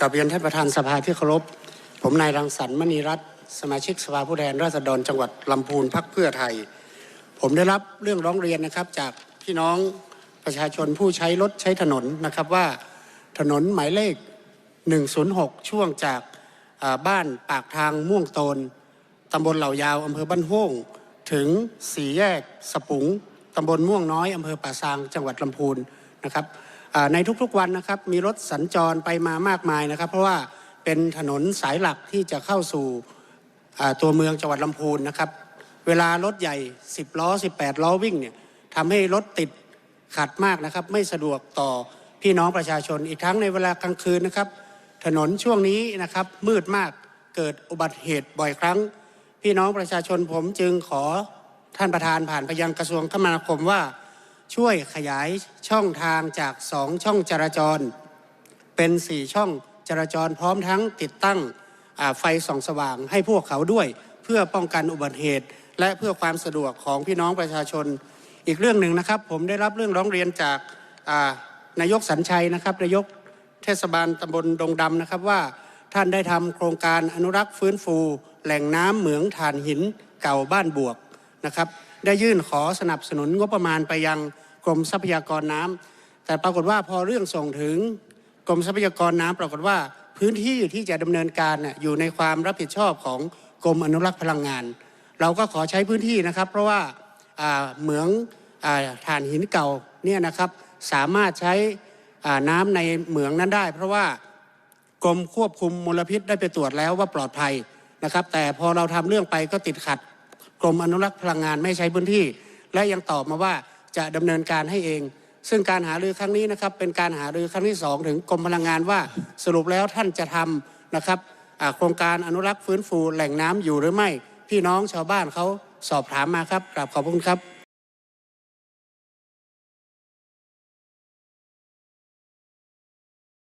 กับเรียนท่านประธานสภาที่เคารพ ผมนายรังสรรค์มณีรัตน์สมาชิกสภาผู้แทนราษฎรจังหวัดลำพูนพักเพื่อไทย ผมได้รับเรื่องร้องเรียนนะครับจากพี่น้องประชาชนผู้ใช้รถใช้ถนนนะครับว่าถนนหมายเลข 106 ช่วงจากบ้านปากทางม่วงโตนตำบลเหล่ายาวอำเภอบ้านโฮ่งถึงสี่แยกสปุงตำบลม่วงน้อยอำเภอป่าซางจังหวัดลำพูนนะครับ ในทุกๆวันนะครับมีรถสัญจรไปมามากมายนะครับ เพราะว่าเป็นถนนสายหลักที่จะเข้าสู่ตัวเมืองจังหวัดลำพูนนะครับ เวลารถใหญ่ 10 ล้อ 18 ล้อวิ่งเนี่ยทำให้รถติดขัดมากนะครับ ไม่สะดวกต่อพี่น้องประชาชนอีกทั้งในเวลากลางคืนนะครับ ถนนช่วงนี้นะครับมืดมากเกิดอุบัติเหตุบ่อยครั้ง พี่น้องประชาชนผมจึงขอท่านประธานผ่านไปยังกระทรวงคมนาคมว่า ช่วยขยายช่องทางจากสองช่องจราจร เป็นสี่ช่องจราจรพร้อมทั้งติดตั้งไฟส่องสว่างให้พวกเขาด้วย เพื่อป้องกันอุบัติเหตุ และเพื่อความสะดวกของพี่น้องประชาชน อีกเรื่องหนึ่งนะครับ ผมได้รับเรื่องร้องเรียนจากนายกสัญชัยนะครับนายกเทศบาลตำบลดงดำนะครับว่าท่านได้ทำโครงการอนุรักษ์ฟื้นฟู แหล่งน้ำเหมืองถ่านหินเก่าบ้านบวกนะครับได้ยื่นขอสนับสนุนงบประมาณไปยัง กรมทรัพยากรน้ำแต่ปรากฏว่าพอเรื่องส่งถึงกรมทรัพยากรน้ำปรากฏว่าพื้นที่ที่จะดำเนินการอยู่ในความรับผิดชอบของกรมอนุรักษ์พลังงาน เราก็ขอใช้พื้นที่นะครับ เพราะว่าเหมืองอาถ่านหินเก่าเนี่ยนะครับสามารถใช้น้ำในเหมืองนั้นได้ เพราะว่ากรมควบคุมมลพิษได้ไปตรวจแล้วว่าปลอดภัยนะครับ แต่พอเราทำเรื่องไปก็ติดขัด กรมอนุรักษ์พลังงานไม่ใช้พื้นที่ และยังตอบมาว่า จะดำเนินการให้เอง ซึ่งการหารือครั้งนี้นะครับเป็นการหารือครั้งที่สองถึงกรมพลังงานว่าสรุปแล้วท่านจะทำนะครับโครงการอนุรักษ์ฟื้นฟูแหล่งน้ำอยู่หรือไม่ พี่น้องชาวบ้านเขาสอบถามมาครับกราบขอบคุณครับ